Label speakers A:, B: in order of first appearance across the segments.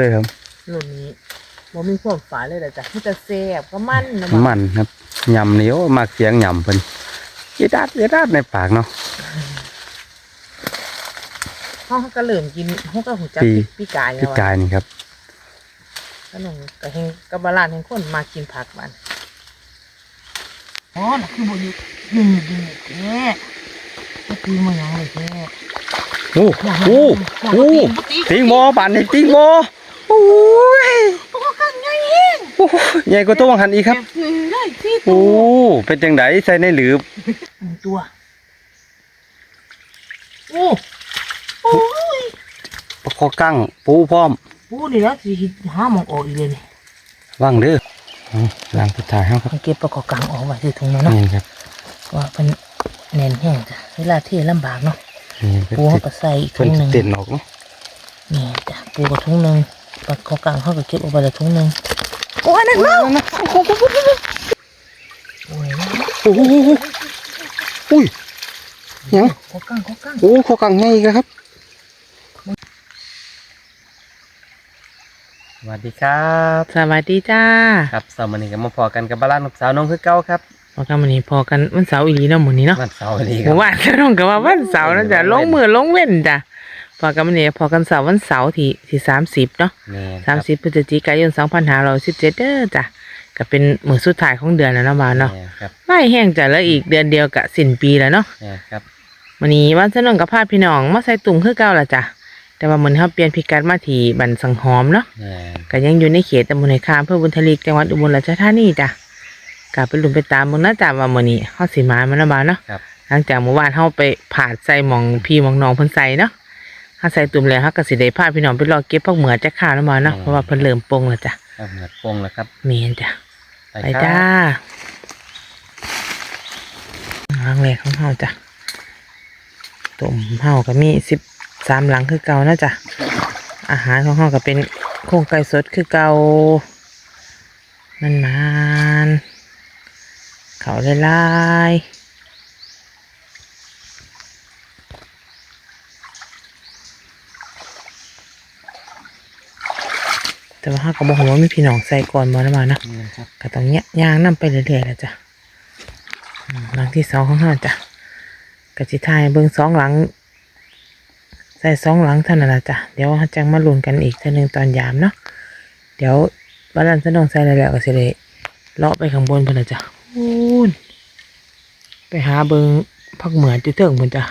A: เลยครับ
B: รุ่นนี้บ่มีความฝาดเลยแต่จ้ะที่จะแซ่บก็มันนะบ่
A: มันครับยำเหนียวมากเสียงยำเพิ่นยีดาดยีดาดในปากเนาะ
B: เฮาก็เริ่มกินเฮาก็หูจัก
A: ปี
B: พี่กายแล้
A: พี่
B: ว
A: กายนี่ครับ
B: ขนมก็แฮงกับบาลานแห่งคนมากินผักมันอ๋อน่ะคือบ่อยู่นี่นี่แท้ก็คือมันยังเลยแท้
A: โอ้โอ้โอ้ติงโมป่านนี้ติงโม โอ้ย
B: ตัวกันใหญ่แห้ง
A: โอ้ยใหญ่กว่าตัววังหันอีกครับ
B: แบบนี้เลยที่ตั
A: โอ้
B: ว
A: เป็นจังไดใส่ในหลืบ
B: หนึ่งตัว โอ้โอ้ย
A: ประคอกั้งปูพร้อม
B: ปูนี่แล้วสิหาหมองออกอีกเลยนี่
A: ว่างเด้ออ๋อล้างสุดท้ายเฮาครับ
B: เก็บประกอบกลางออกไว้ที่ถุงนั้นเนาะ
A: นี่ครับ
B: ว่าเป็นแน่นแห้งจ้ะเวลาเที่ลำบากเนาะ
A: นี่เพิ่น
B: ปู
A: สิ
B: เขาก็ใส่อีก
A: เพิ่
B: ถุ
A: น
B: งห
A: สิ
B: นึ่ง
A: เต้นออกเนาะ
B: นี่จ้ะปูกับถุงหนึ่ง ประกอบกลางเขาก็เก็บเอาไปละถุงหนึ่งโอ้ยนั่นเนาะโอ้โหโอ้ย
A: โอ้โหอุ้ยหยัง
B: ขอกลางขอกลาง
A: โอ้ขอกังใหญ่อีกแล้วครับสวัสดีครับ
B: สวัสดีจ้า
A: ครับสามวันนี้ก็มาพอกันกับบ้านกับสาวน้องคือเก้าครับ
B: พอกันวันนี้พอกันวันเสาร์อีหลีเนาะหมื้นี้เนาะ
A: วันเสาร์นี้ค
B: ผ
A: รับ
B: มว่าจะต้องกับว่าวันเสาร์นะจ๊ะลงมือลงเว้นจ้ะ พอกันวันนี้พอกันเสาร์วันเสาร์ที่ที่สามสิบเนาะ
A: นี่
B: สามสิบพฤศจิกายนสองพันห้าร้อยสิบเจ็ดเด้อจ้ะก็เป็นมือสุดท้ายของเดือนแล้วเนาะมาเนาะ
A: ครับ
B: ไม่แห้งจ้ะแล้วอีกเดือนเดียวกะสิ้นปีแล้วเนาะ
A: นี่ครับ
B: วันนี้วันสนองกับพาพี่น้องมาใส่ตุ่มคือเก่าละจ้ะ แต่ว่าเหมือนเขาเปลี่ยนพิกัดมาที่บันสังหอมเนาะ
A: นี่
B: ก็ยังอยู่ในเขตตำบลในคามอำเพื่อบุญทลีกจังหวัดอุบลราชธานีจ้ะกลับไปลุ้นไปตามมึงนะจ้ะว่ามื้อนี้เฮาสิมามันละบาเนาะ
A: ครับ
B: หลังจากเมื่อวานเฮาไปผาดใส่หมองพี่หมองน้องเพิ่นใส่เนาะ เฮาใส่ตุ่มแล้วเฮาก็สิได้พาพี่น้องไปรอเก็บผักเหมือจากข้าวละมาเนาะเพราะว่าเพิ่นเริ่มปลงแล้วจ้ะ
A: ครับเหมือนปงแล้วครับ
B: แม่นจ้ะไป
A: ครับ
B: จ้าหลังแรกของเฮาจ้ะตุ่มเฮาก็มี13หลังคือเก่านะจ้ะอาหารของเฮาก็เป็นโครงไก่สดคือเก่ามันมันๆเขาลายๆแต่ ว่าเฮาก็บ่ฮู้ว่ามีพี่น้องใส่ก่อนบ่นะมานะ
A: นี่ครับ
B: ก็ต้องเนี้ยย่างนํไปเรื่อยๆแหละจ้ะอืมหลังที่สองของเฮาจ้ะกะจิทายเบิ่งสองหลัง ใส่สองหลังเท่านั้นละจ้ะเดี๋ยวเราจังมาลุ้นกันอีกเท่านึงตอนยามเนาะเดี๋ยวบาลานซ์สนองใส่แล้วๆก็สิได้เลาะไปข้างบนเพิ่นละจ้ะอูนไปหาเบิ่งผักเหมือนจุเถิงเพิ่นจ้ะ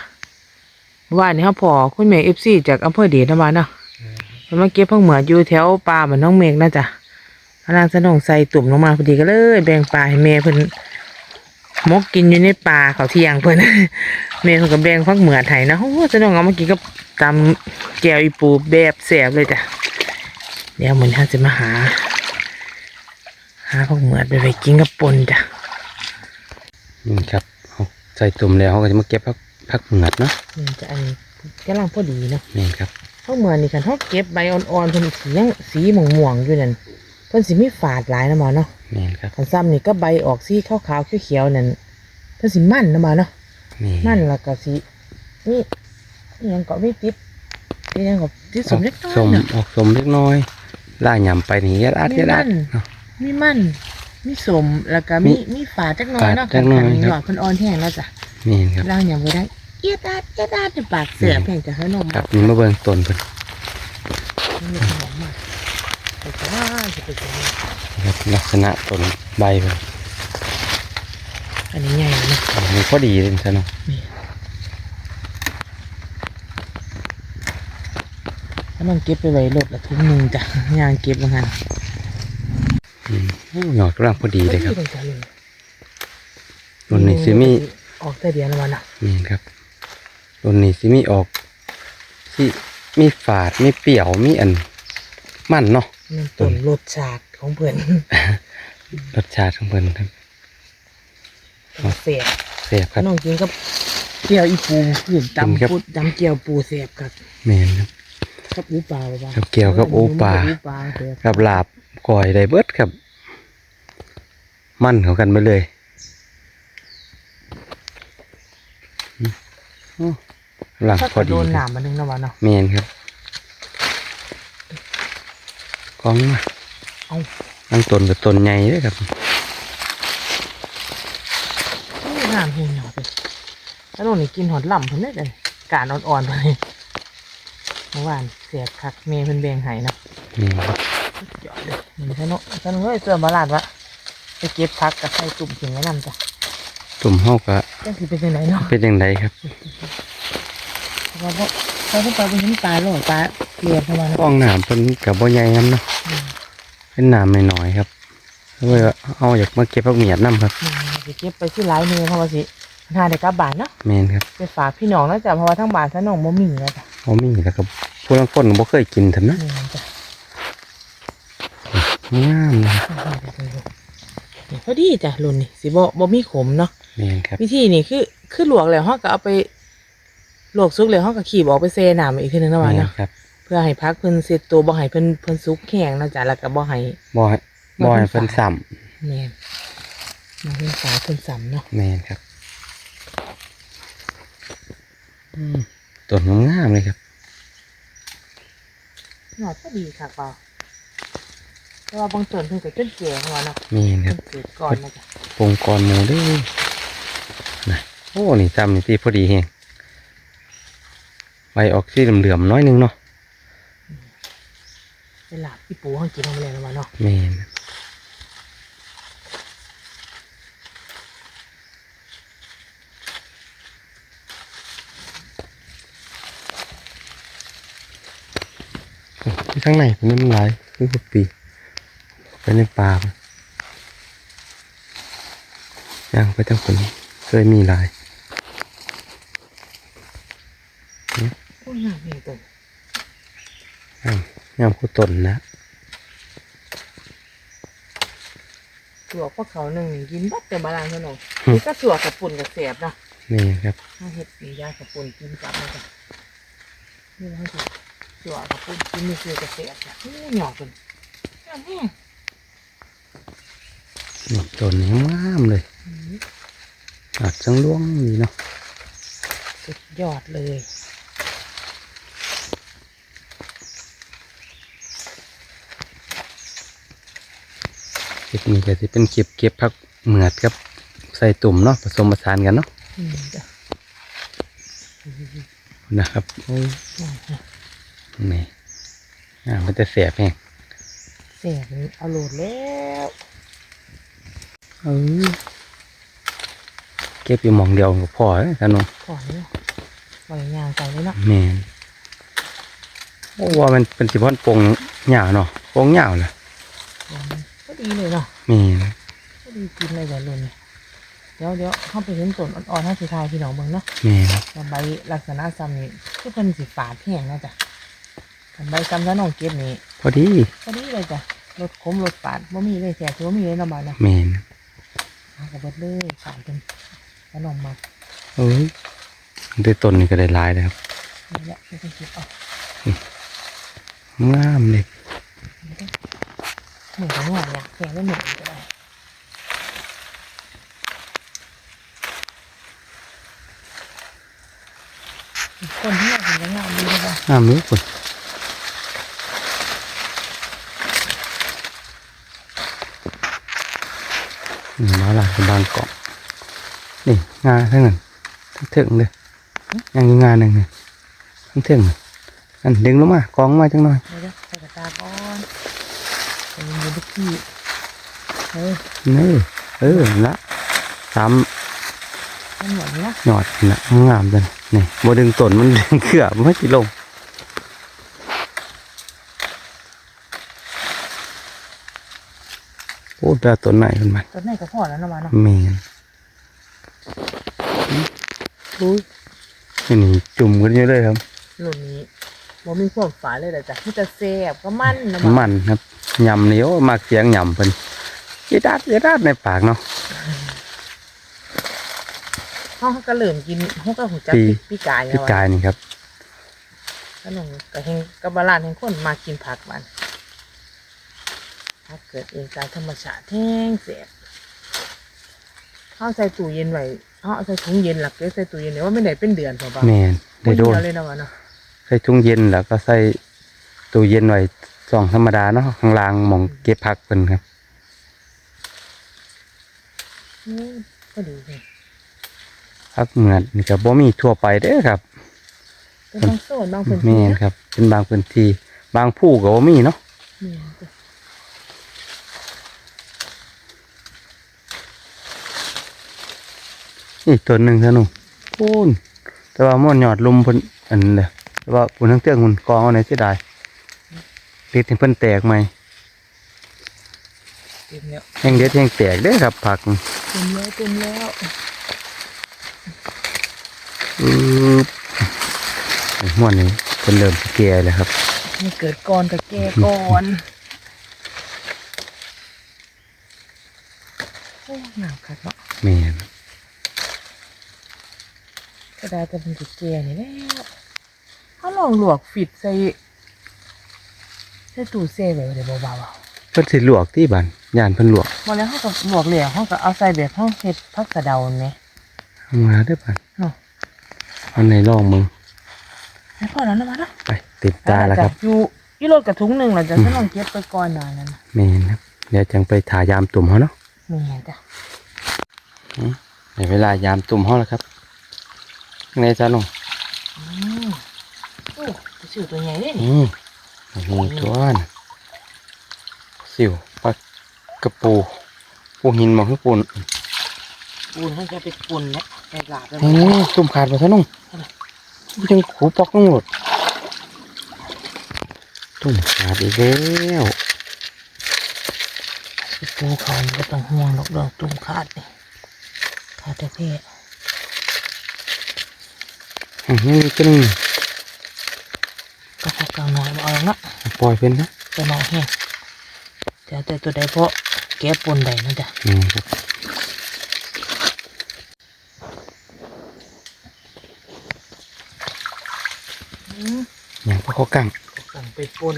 B: ว่านี่เฮาพอคุณแม่ FC จากอำเภอเดชนะมาเนาะ เพิ่นมาเก็บผักเหมือนอยู่แถวป่าบ้านน้องเมฆนะจ้ะพลังสนองใส่ตุ่มลงมาพอดีก็เลย แบ่งปลาให้แม่เพิ่นมกกินอยู่ในป่าเขาเที่ยงเพิ่นแม่เพิ่นก็แบ่งฟักเหมือไทยนะโอ้สนองเอามากินกับตำแก้วอีปูแบบแสบเลยจ้ะเดี๋ยวเหมือนท่าจะมาหา หาฟักเหมือไปไปกินกับปนจ้ะ
A: นี่ครับเอาใส่ตุ่มแล้วเขาก็จะมาเก็บพักพักเหมือดเนาะ
B: นี่จะอันนี้กำลังพอดีเนาะ
A: นี่ครับ
B: ฟักเหมือนี่คันเขาเก็บใบอ่อนๆเพิ่นสียังสีม่วงๆอยู่นั่นเพิ่นสิมีฝาดหลายนะหมาเนาะ
A: นี่ครับ
B: คันซ้ำนี่ก็ใบออกสีขาวๆเขียวๆนั่นเพิ่นสิมันนะหมาเนาะ
A: นี่
B: มันแล้วก็สินี่นี่ยังก็ไม่ติดนี่ยังก็ติดสมเล็กน้อย
A: สม
B: เนาะ
A: ออกสมเล็กน้อยล่าหยำไปนี่ยัดอัดยัดอัด
B: มีมัน
A: เนาะ
B: มีมันมีสม แล้วก็มี
A: มี
B: มีฝาจักหน้อยเนาะ
A: ฝาจักหน่อย
B: ขันๆ
A: ครับ
B: หยอดเพิ่นอ่อนแห้งแล้วจ้ะ
A: นี่ครับ
B: ล่างอย่างบ่ได้ เอียดอาดเอียดอาดในปากเสีย
A: นี่
B: แพงจะให้นม
A: ครับนี่มาเบิ่งต้นเพิ่น
B: มันหอมมากไปจ้าจะไปจ้า
A: นะครับลักษณะต้นใบเพิ่น
B: อันนี้ใหญ่นะ
A: อันนี้พอดีเลยซะเนาะ
B: ถ้ามันเก็บไปไว้รถละทุ่งหนึงจ้ะย่างเก็บมาหัน
A: อืมโอ้หยอดกำลังพอดีเลยครับ
B: พอจ้ะเลย
A: ต้นนี้สิมี
B: ออกแต่เดียวละวันน่ะ
A: นี่ครับ ต้นนี้สิมีออกสิมีฝาดมีเปรี้ยวมีอัน มันเนาะ
B: มันต้นรสชาติของเพิ่น
A: รสชาติของเพิ่นครับครับ
B: เสียบ
A: แซ่บครับ
B: น้องกินกับเกี๊ยวอีปูผืน
A: กินครับ
B: ตำปุดตำเกี๊ยวปูเสียบกับ
A: แม่นครับ
B: กับอูปลาบ่า
A: กับเกี๊ยวกับอูปลา
B: อูปลาเสียบ
A: กับลาบก่อยได้เบิดครับ มันเขากันไปเลยอืมโอ้ หลัง
B: ถ้า
A: พอ
B: โด
A: ดี
B: นหนามมันนึงนะวะเนาะ
A: เมนครับองมา
B: เอา
A: ตั้งต้นกับต้นใหญ่เลยครับ
B: นี่งามเพียงหน่อยไปแล้วโน่นนี่กินหอดล่ำเพิ่นได้เลยการอ่อนๆเลยเมื่อวานเสียบคักเมย์เพิ่นแบ่งให้เนาะ
A: นี่ครับ
B: สุดยอดเลยนี่ท่านโนท่านเฮ้ยเสื้อบาลาดวะไปเก็บพักกับใส่ตุ่มถึงไว้นำจ้ะ
A: ตุ่มเฮาก็
B: จังสิเป็นจังไดเนาะ
A: เป็นยังไงครับ
B: เพราะว่าบ่เขาต้องไปเป็นหินตายหรอปลาเรียนประมาณนั้น
A: ฟองน้ำเป็นกับบ่ใหญ่ครับเนาะ
B: อืม
A: เป็นน้ำน้อยๆครับเลยว่าเอาอยากมาเก็บผักเมียดน้ำครับ
B: นี่สิเก็บไปที่หลายมือเพราะว่าสิหานได้กลับบ้านเนาะ
A: แมนครับ
B: ไปฝากพี่น้องนะจ๊ะเพราะว่าทั้งบ้านทั้งน้องบ่มีนะจ๊ะ
A: เขามีแล้วก็ผู้ลางคนก็บ่เคยกินทำนะ
B: นี่นะจ๊ะ
A: งามนะ
B: นี่พอดีจ้ะรุ่นนี่สิบ่บ่มีขมเนาะ
A: แมนครับ
B: วิธีนี่คือคือลวกแล้วเฮาก็เอาไป ลวกสุกแล้วเฮาก็ขีบออกไปเซน้ำอีกทีนึงนะ
A: แม
B: ว่า
A: น
B: เนาะ
A: ครับ
B: เพื่อให้พักเพิ่นเสร็จตัวบ่ให้เพิ่นเพิ่นสุกแข็งนะจ๊ะแล้วก็บ่ให้
A: บ่ให้บ่ให้เพิ่นซ้
B: แม่นมาเพิ่นสาเพิ่นสำเนาะำ
A: แมนครับอืมต้นงามๆเลยครับ
B: หนอดก็ดีค่ะเปล่าแต่ว่าบางต้นเพิ่นก็จนแก่หัวเนาะ
A: แมนค
B: เพิ่
A: รับ
B: นเกิดก่อนนะจ๊ะ
A: ปงกรหมูเด้วยนะโอ้นี่จำนี่ที่พอดีแฮงใบ ออกสีเหลื่อมๆน้อยหนึงเนาะ
B: เวลาพี่ปูเฮากินเอาไปเลยนะว่าเนาะ
A: แมนโอ้ที่ข้างในผมนี่มันหลายคือพวกปีไปในป่าพุ่นย่างไปทั้งคนเคยมีหลาย
B: โอ้ยงาม นี่ต้น
A: ย่างย่างคู่ต้นนะ
B: ตัวพวกเขาหนึงนี่กินบัดแต่บาลานเท่านั้นนี่ก็ตัวกับปุ่นกับแสบเนาะ
A: นี่ครับ
B: เฮาเฮ็ดปียากับปุ่นกินกับนะจ๊ะนี่นะจ๊ะตัวกับปุ่นกินนี่คือกับแสบจ้ะโอ้ยหยอกเพิ่นงามแฮง
A: นี่ต้นนี้งามเลย
B: อืม
A: อาจจังล่วงนี่เนาะ
B: สุดยอดเลย
A: คลิปนี้ก็จะเป็นคลิปเก็บผักเหมือดกับ ใส่ตุ่มเนาะผสมผสานกันเนาะ
B: อืมจ้ะ
A: นะครับโอ้ย
B: อ่าฮะ
A: นี่อ่ามันจะเสียบแฮง
B: เสียงเอาโหลดแล้ว
A: เออเก็บอยู่หมองเดียวก็พอแล้วท่านน้อง
B: ก่อนเนี่ยปล่อยยางใจเลยเนาะ
A: แมนโอ้ว่ามันเป็นสิบอนปงหญ้าเนาะปงหญ้าเลย
B: ก็ ดีเลยเนาะ
A: แมน
B: ก็ดีกินเลยแบบรุ่นเนี่ยเดี๋ยวเดี๋ยวเข้าไปเห็นต้นอ่อนๆให้สีทายพี่น้องเบิ่งเนาะ
A: แมน
B: แต่ใบลักษณะซ้ำนี่คือเป็นสีฝาดแห้งนะจ๊ะแต่ใบซ้ำถ้าน้องเก็บนี่
A: พอดี
B: ก็ดีเลยจ้ะรสขมรสฝาดบ่มีเลยแสบบ่มีเลยเนาะบ้านเนาะ
A: แมน
B: เอากระเบิดเลยฝาดเป็นขนมมา
A: เอ้ยด้วยต้นนี่ก็ได้หลายเลยครับ
B: นี่แหละไม่ต้องคิดเอา
A: งามเลย
B: เหมือนกับหวานอยากแกงได้เหมือนก็ได้คนที่อยากเห็นก็งามดีเลย จ้ะ
A: งามเลยคุณนี่มาลากับบางเกาะนี่งาทั้งนั้นทั้งถึงเลยยังอยู่งานหนึ่งนี่ทั้ มากองมาจังหน่อย
B: เดี๋ยวใส่กระตาก่อนใส่เย็นๆทุกที่เฮ้ย
A: นี่เออละสาม
B: มันเหมือนนะ
A: หยอดนะงามจังนี่โมดึงต้นมันดึงเกือบไม่กี่ลงโอ้ดาต้นไหนขึ้นมา
B: ต้นไหนก็พอแล้วนะมาเนาะ
A: เมนอุ้ยอันนี้จุ่มกันเยอะเลยครับ
B: รุ่นนี้บ่มีความฝาดเลยแต่จ้ะที่จะแซ่บก็มันนะ
A: มันครับ ยำนี่โอ้มากเสียงยำเพิ่นยีดาดยีดาดในปากเนาะ
B: เขาก็เริ่มกินเขาก็หูจัก
A: ปี
B: พี่กาย
A: พี่กายนี่ครับ
B: ขนมกับเฮงกับบาลานแห่งคนมากินผักมันผักเกิดเองตามธรรมชาติแห้งแซ่บเขาใส่ตู้เย็นไว้เขาเอาใส่ถุงเย็นหลักเก็บใส่ตู้เย็นเนี่ยว่าไม่ได้เป็นเดือนพอบ้าง
A: แมนได้โดน
B: เลยนะวะเนาะ
A: ใส่ถุงเย็นแล้วก็ใส่ตู้เย็นไว้ สองธรรมดาเนาะข้างล่างหมองเก็บผักเพิ่นครับ
B: อืมก็ดีเลย
A: ผักเหมือนนี่ก็บ่มีทั่วไปเด้อครับ
B: เป็นบางโซนบางพื้น
A: แม่
B: ที่
A: น
B: นะครับ
A: เป็นบางพื้นที่บางผู้ก็บ่มีเนาะ
B: แม่นจ้ะ
A: นี่ตัวหนึงซะหนูปูนแต่ว่าม่อนยอดลุมเพิ่นอันเด้อแต่ว่าปูนทั้งเตื้องมันกองเอาไหนเสียดาย ติดให้เพิ่นแตกใหม่
B: เต็มแล้ว
A: แห้งเด็ดแห้งแตกเด้อครับผัก
B: เต็มแล้วเต็มแล้ว
A: อือม่วนนี้เพิ่นเริ่มสิแก่แล้วครับ
B: มันเกิดก่อนกับแก่ก่อนโอ้หนาวคักเนาะ
A: แม่น
B: กระดาษจะเป็นจุดแก่นี่แล้วถ้าลองหลวกฟิตใส่ ใส่ตู้เซ่แบบเดี๋ยวเบาๆเอา
A: เพิ่นสิลวกที่บ้านย่านเพิ่นลวก
B: มาแล้วเขากับหลวกเหลี่ยเขากับเอาใส่แบบเขาเห็ดพักกระเดาไหม
A: เอามาเด้อบ้าน
B: เนาะ
A: เอาในลองมึง
B: ให้พ่อแล้วนะมาเนาะ
A: ไปติดตาแล้วครับ
B: อยู่ยี่รถกับถุงหนึ่งเราจะต้องลองเก็บไปก่อนหน่อยนั่นนะ
A: แม่นครับเดี๋ยวจังไปถายามตุ่มเฮาเนาะ
B: มีไงจ้ะ
A: ในเวลายามตุ่มเฮาแล้วครับในจ้าน้อง
B: อืมโอ้ไปซื้อตัวใหญ่เลยนี่
A: อืม โอ้โหตัวน่ะสิวปลากระปูปูหินหมองคือปูน
B: ปูนเขาจะไปปุ่นเนี่ยไปหลาบแล้ว
A: นี่ตุ่มขาดไปซะน้องยังขูปอกน้องหลดตุ่มขาดอีกแล้ว
B: ปูเขาก็ต้องห่วงดอกดอกตุ่มขาดนี่ขาดแต่เพ่
A: อืมยังมีตัวหนึง
B: ก็พอกลาง น้อยมาเอาแล้วเนาะ
A: ปล่อยเป็นนะ
B: ตัวน้อยแห้งแต่แต่ตัวใดเพราะแก้ปนใดนะจ๊ะ
A: อืมครับ
B: อืม
A: อย่างพวกเขากัง
B: สั่งไปปน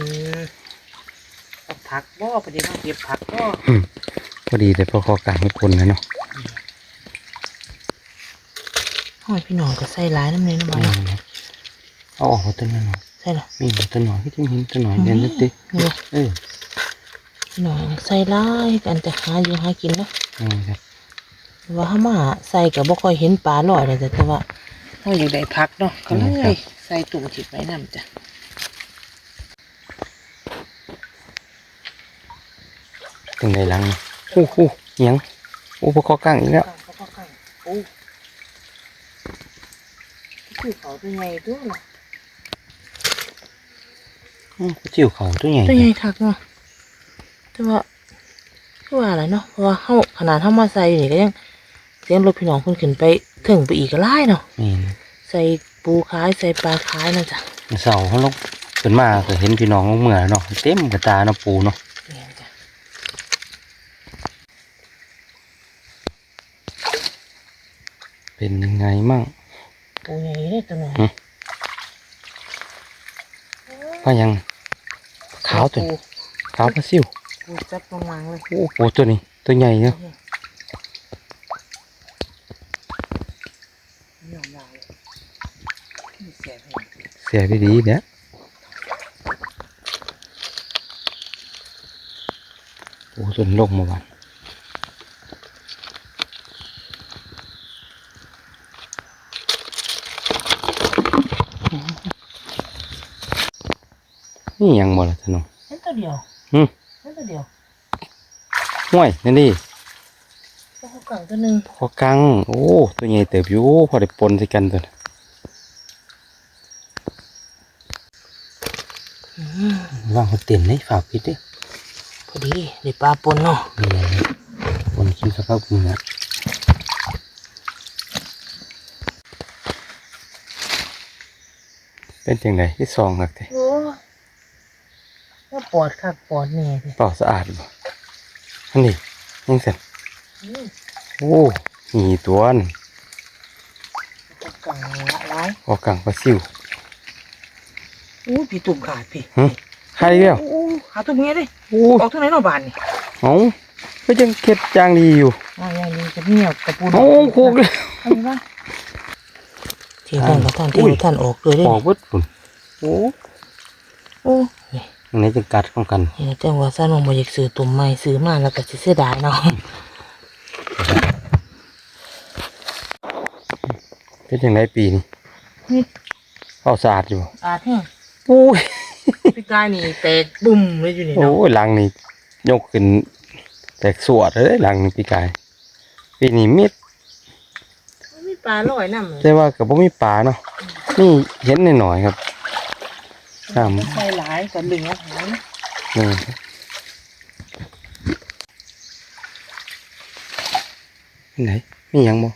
B: เอาผักบ่พอดีว่าเก็บผักบ่
A: อืมพอดีแต่พวกเขากังให้คนนะเนาะ
B: ห้อยพี่น้องก็ใส่ร้ายน้ำเนยน้ำมัน
A: อืมครับเอาออกมาตัวหน่อย
B: ใส่ละ
A: มีหัวตัวหน่อยที่จิ้มหินตัวหน่อยเดินนิดดิ
B: นี่
A: เออ
B: พี่น้องใส่ร้ายกันแต่หาอยู่หากินเนาะ
A: นี่ครับ
B: ว่าถ้ามาใส่กับบ่ค่อยเห็นปลาลอยเลยจ้ะแต่ว่าเราอยากได้พักเนาะก็เลยใส่ตุ่มถิบไว้นำจ้ะ
A: ถึงในหลังโอ้โหเหียงโอ้พวกเขากังอีกแล้ว
B: เขาก็กังโอ้คือเขาตัวใหญ่ตัวเนาะ
A: อืม จิ้วเขาตัวใหญ่
B: ตัวใหญ่คักเนาะแต่ว่าคือว่าอะไรเนาะเพราะว่าเฮาขนาดเฮามาใส่อยู่นี่ก็ยังเสียงรถพี่น้องเพิ่นขึ้นไปถึงไปอีกก็หลายเนาะ
A: นี่
B: ใส่ปูขายใส่ปลาขายนะจ๊ะ
A: เสาเขาลงขึ้นมาก็เห็นพี่น้องเมื่อเนาะเต็มกระตาเนาะปูเนาะ
B: นี่จ้ะ
A: เป็นยังไงมั่ง
B: ปูใหญ่เลยตัวน้อย
A: ก็ยัง ขาวตัวนี้ขาวปลาซิว
B: ปูจับลงวางเลย
A: โอ้โหตัวนี้ตัวใหญ่เนาะ
B: ยอมลายมีเสียงให้
A: เสียไปดีเนี่ยโอ้จนลงมาวัน นี่ยังบ่ละท่านน้อง
B: เห็นตัวเดียว
A: อืม
B: เห็นตัวเดียว
A: ห่วยนั่นดิ
B: ตัวเขากังตัวหนึ่ง
A: พอกัง โอ้ ตัวใหญ่เติบอยู่พอได้ปนใส่กันตัวน่ะว่างเขาเต็มเลยฝากพิษเด้อ
B: พอดีได้ปลาปนเนาะ
A: นี่ไงปนคิวสักพักหนึงนะเป็นจังไดที่ซองหนักเด้
B: โอ้ว่า ปอดคักปอดแน่เลย
A: เปล่าสะอาดบ่อันนี้ยังเสร็จ
B: อืม
A: โอ้มีตัวนึง
B: เขากังละลาย
A: พอกังปลาซิว
B: อู้พี่ตุ่มขาดพี่
A: หึใครเดียว
B: อู้หาตุ่มเงี้ยดิ
A: โอ้
B: ออกทางไหนเนาะบานนี่
A: เอาก็ยังเข็ดจางดีอยู่
B: อ่าอย่างนี้จะเงียบกระปูน
A: โอ้โคกเลย
B: ทำไมบ้างที่ท่านกับท่านที่
A: อุ้ย
B: ท่านออกเลยเด้
A: ออกเบิดฝุ่นโอ้
B: โอ้นี่
A: อันนี้จะกัดของกัน
B: เห็นจังว่าซ่านองบ่อยากซื้อตุ่มใหม่ซื้อมาแล้วก็สิเสียดายเนาะ
A: เป็นยังไงปีนี้
B: นี่
A: เข้าสะอาดอยู่
B: อาแห้ง
A: โอ้ย
B: พี่กายนี่แตกบุ่มเลยอยู่นี่
A: โอ้
B: เนาะ
A: ยหลังนี่ยกขึ้น แตกสวดเลยหลังนี่ปีกายปีนี้มิด
B: มีปลาลอยน้ำเลย
A: แต่ว่ากับพ่มีปลาเนาะนี่เห็นหน่อยๆครับ น้
B: ใส่หลายก็ดึงอาหารำ
A: นี่ครับไหนมีหยังบ่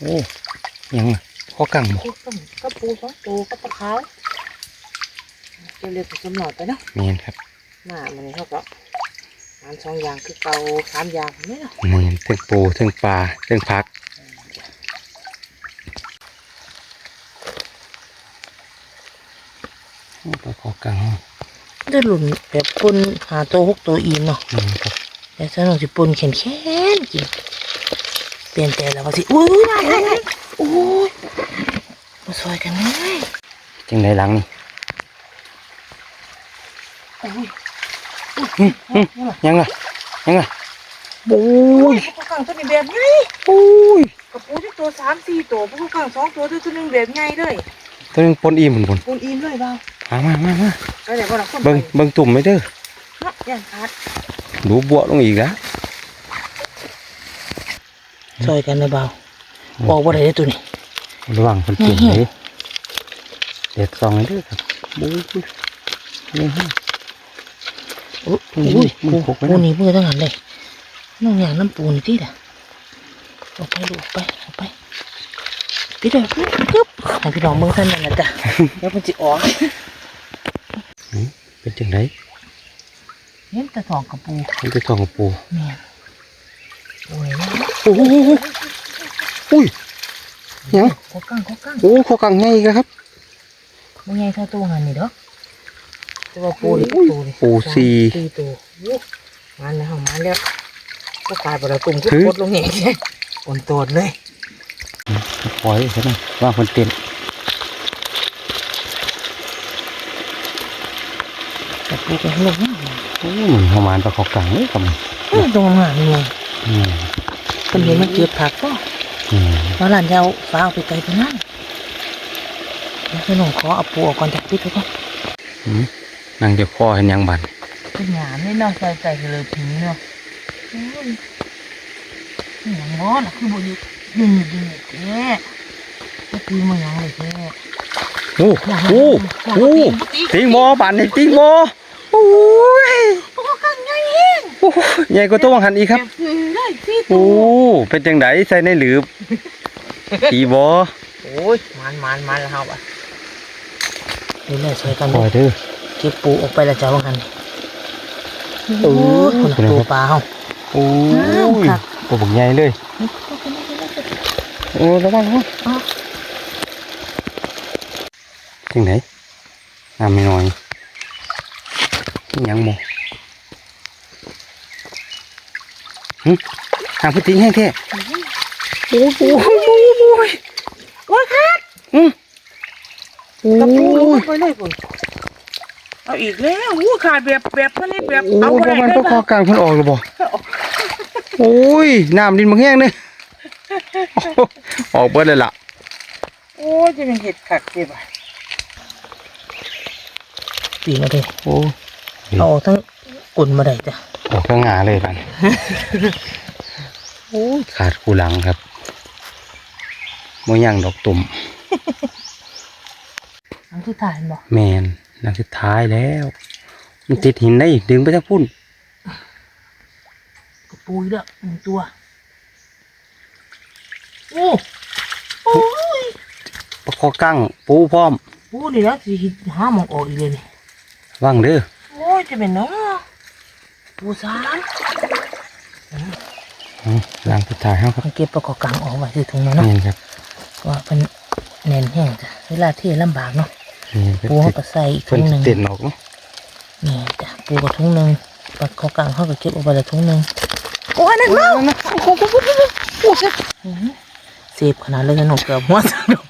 A: โอ้หยังอะข้อกังบ่
B: ก็ต้มก็ปูสองตัวก็ปลาขาวจะเรียกผสมหน่อยไปเนาะ
A: เมียนครับ
B: หน้ามันนี่เขาก็งานสองอย่างคือเกาสามอย่างนี่เนาะ
A: เมียนเทิงปูเทิงปลาเทิงพักโอ้ปลาข้อกัง
B: จะหลุนแบบปุ่นหาตัวหกตัวอีนเนาะ
A: เมียนครับ
B: แต่ฉันเอาสิปุ่นแข็งแข็งกินเปลี่ยนแต่แล้วก็สิอุ้ยมาได้โอ้ยมาซอยกันเลย
A: จังไดหลังนี่
B: โอ้ย
A: อืมอืมยังไงยังไงโอ้
B: โอ้
A: ย
B: ยพวกกังตัวนี้แบบไง
A: โอ้ย
B: กระปูที่ตัวสามสี่ตัวพวกกังสองตัวตัวตัวหนึงแบบไงเลย
A: ตัวนึงปนอิ่มเหมือนปน
B: ปูนอินเลยเบา
A: มามามามา
B: แล้วเดี๋ยวพอเราคน
A: เบิ่งเบิ่งตุ่มไม่เด้อ
B: เนาะอย่างขาด
A: ดูบวลงอีกแล้ว
B: ซอยกันเลยเบาบอกว่าอะไรตัวนี้
A: ระวังคนเก่งเลยเด็ดซองให้เด้อครับบู๊ยนี่ฮะ
B: โอ้
A: อุ้
B: ย
A: ยมัน
B: ปู
A: พกไว้
B: ปู
A: นะ
B: นี่เพื่อทั้งนั้นเลยน้องอย่างน้ำปูนี่ที่ละเอาไปดูไปเอาไปพี่เด้อปึ๊บปึ๊บให้พี่น้องเบิ่งท่านนั่นนะจ๊ะเดี๋ยวมันจะออก
A: เป็นจังได
B: เห็นแต่ทองกระปู
A: มันจะทองกับปู
B: แม่โอ้ย
A: โอ้โหอุ้ยยัง
B: ขอกั้งขอกั้ง
A: โอ้ข้อกังไงอีกแล้วครับ
B: ไม่ไงเท่าตัวหันนี่เด้อแต่ว่าปูดิ
A: อุ้ย
B: ปูดิ
A: ปูสี่
B: สี่ตัวโอ้มันแล้วมาแล้วก็กลายเป็นตุ่มก็
A: ถือ
B: กดลงอย่างนี้อ่อนโตดเลย
A: ปล่อยใช่ไหมว่าคนเต็ม
B: แต่ปูก็ลงมา
A: โอ้เหมือนประมาณปลาข้อกังเลยครับ
B: เออตรงหางนี่ไง
A: อืม
B: คนเห็นมันเก็บผักก็
A: อืม
B: มาหลานจะเอาฟ้าเอาไปไกลไปนั่นเดี๋ยวพี่น้องขอเอาปูออกก่อนจากพิษไปก่อน
A: อืมนั่งเดี๋ยวคอเห็นยังบัน
B: เป็นหยามไม่น้องใส่ใจเลยผีเนาะโอ้ยหยังร้อนอะคือบ่อยู่ยืนยืนแท้ก็คือมันหยังเลยแท้
A: โอ้โอ้โอ้ติงโมบันนี่ติงโม โอ้ย
B: โอ้กังไงเอง
A: โอ้ยใหญ่กว่าตัววังหันอีกครับ
B: แบบคือได้สี่ตั
A: โอ้
B: ว
A: เป็นจังไดใส่ในหลืบอีบอ
B: โอ้ยมันมันมันแล้วครับอะนี่แหละช่วยกัน
A: ปล่อยเด้อ
B: เก็บปูออกไปแล้วจ้าว่ากัน
A: โอ้ย
B: คนละตัวปลาเฮา
A: โอ้
B: อ้าวยครับ
A: ตัวบักใหญ่เลยโอ้ระวังระวัง
B: อ้าว
A: จังไดน้ำไม่น้อยนี่ ยังโมหึทางพุติงแห้งแท้โอ้โห
B: โอ้ยครับ
A: อืมโอ้
B: กระปูลง
A: ย
B: ไปเลยคุณเอาอีกแล้วอู้ขาดแบบแบบนี้แบบ
A: โอ้
B: เอา
A: ย
B: ไป
A: ประมาณ
B: ได้
A: พวกคอกลางเพิ่นออกหรือบ่โอ้ยน้ำดินบางแห้งเนี่ยออกเบิดเลยล่ะ
B: โอ้ยจะเป็นเห็ดขักเจ็บอะปีมาเลย
A: โอ้ย
B: เอาออกทั้งกุนมาได้จ้ะ
A: ออกข้างหน้าเลยปันโอ้ยขาดกูหลังครับมย่างดอกตุ่ม
B: อันที่ถ่ายบ่
A: แมนหลังสุดท้ายแล้ว มันติดหินได้อีกดึงไปทั้งพุ่น
B: กระปูอีกแล้วหนึ่งตัวโอ้โอ้ย
A: ประคอกั้งปูพร้อม
B: ปูนี่แล้วสิหาหมองออกอีกเลยนี่
A: ว่างเด้อ
B: โอ้ยจะเป็นเนาะปูสาม
A: อืมหลังสุดท้ายเฮาครับ
B: มันเก็บประกอบกลางออกไว้ที่ถุงนั้นเนาะ
A: นี่ครับ
B: ว่าเป็นแน่นแห้งจ้ะเวลาที่ลำบากเนาะ
A: นี่ครับ
B: ปูเขาก็ใส่อีกถุ
A: เพิ่น
B: งหนึ่ง
A: เต็นออกเนาะ
B: นี่จ้ะปูกับถุงหนึ่งประกอบกลางเขาก็เก็บเอาไปละถุงหนึ่งโอ้ยนั่นเนาะโอ้โหโอ้โหโอ้โหโอ้โหเจ็บขนาดเลยสนุกเกือบหัวสนุก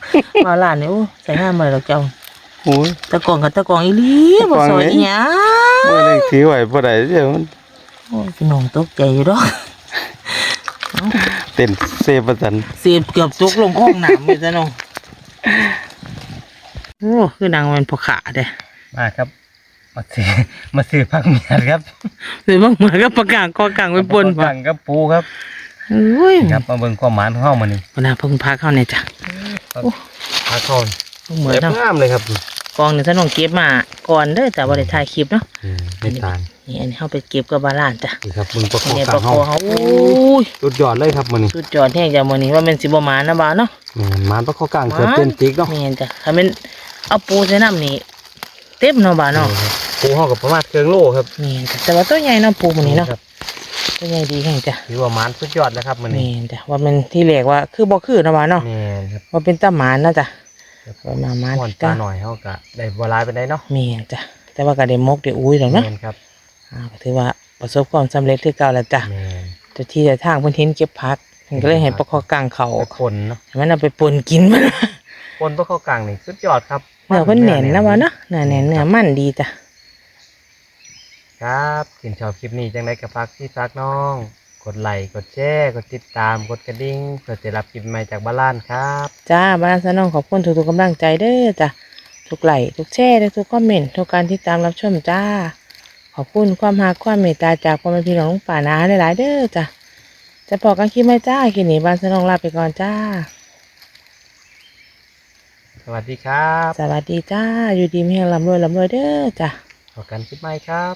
B: มาหลานนี่โอ้ใส่งานมาแล้วเจ้า
A: โอ้ย
B: ตะกองกับตะกองอีหลีบ่สวยอีหยัง
A: เมื่อไรถือไหวบ่ได้เดี๋ยวมัน
B: โอ้ยพี่น้องตกใจอยู่ดอก
A: เต้นเซประสัน
B: เสียบเกือบตกลงห้องน้ำเลยจ้ะน้องโอ้คือนางมันพอขาเด้
A: มาครับมาซื้อมาซื้อผักเมียดครับ
B: เลยบ้างเหมือนกับประกางกอกลางไปปน
A: กังกับปูครับ
B: เอ้ย
A: ครับมาเบิ่งความหมานของเฮามานี่
B: ปนาเพิ่งพาเข้าเนี่ยจ้ะ
A: ผักทอน
B: เหมือน
A: เล็บ
B: ทำ
A: งามเลยครับ
B: กองเนี่ยถ้าน้องเก็บมาก่อนเด้อแต่ว่าได้ถ่ายคลิปเนาะ
A: ไม่ตาล
B: นี่อันนี้เฮาไปเก็บกับบาลานจ้ะ
A: นี่ครับมึงประคอง
B: นี่
A: ก
B: ป
A: ลา
B: ระ
A: ง
B: ค
A: เฮา
B: อเฮาโอ้ย
A: สุดยอดเลยครับมื้อนี้
B: สุดยอดแห้งจ้ะมื้อนี้ว่ามันสิบ่หมานะบ่าวเนาะ
A: แม่นหมานประคองกลางเกือบเต็มจิกเนาะ
B: แม่นจ้ะถ้ามันเอาปูใส่น้ำนี่เต็มเนาะบ่าวเนาะ
A: ปูเฮากับประมาณเกิงโลครับ
B: นี่จ้ะแต่ว่าตัวใหญ่เนาะปูมื้อนี้เนาะ
A: ครับ
B: ตัวใหญ่ดีแห้งจ้ะ
A: ถือว่าหมานสุดยอดแล้วครับมื้อ
B: แม่
A: นี้
B: นจ้ะว่ามันที่แรกว่าคือบ่คือนะบ่าวเนาะ
A: แม่นครับ
B: ว่าเป็นตาหมานนะจ้ะ ว่ามาหมาน
A: ม่วนปลาหน่อยเฮาก็ได้บ่หลายปานใดเนาะ
B: แม่นจ้ะแต่ว่าก็ได้มกได้อุ้ยแล้วเนาะ
A: แม่นครับ
B: อ่าก็ถือว่าประสบความสำเร็จคือเก่าแล้วจ้ะ
A: แม่น
B: แต่ที่แต่ทางเพิ่นเห็นเก็บผักมันก็เลยให้ประคอกลางเขา
A: แต่คนเนาะ
B: ให้มันเอาไปปนกินมัน
A: คนประคองกลางนี่สุดยอดครับ
B: เนื้อเพิ่นแหน่นนะวะเนาะเนื้อแหน่นเนื้อมันดีจ้ะ
A: ครับสินชอบคลิปนี้จังไดก็ฝากพี่ฝากน้องก ดไลค์กดแชร์กดติดตามกดกระดิ่งเพื่อจะรับคลิปใหม่จากบ้านล้านครับ
B: จ้าบ้านสนองขอบคุณทุกๆกำลังใจเด้อจ้ะทุกไลค์ทุกแชร์และทุกคอมเมนต์ทุกการที่ตามรับชมจ้า ขอบคุณความรักความเมตตาจากพ่อแม่พี่น้องลุงป่านาหลายๆเด้อจ้ะจะพอกันคลิปไหมจ้าคลิปนี้บ้านสนองลาไปก่อนจ้า
A: สวัสดีครับ
B: สวัสดีจ้าอยู่ดีมีแห่งลำรวยลำรวยเด้อจ้ะ
A: พบกันคลิปใหม่ครับ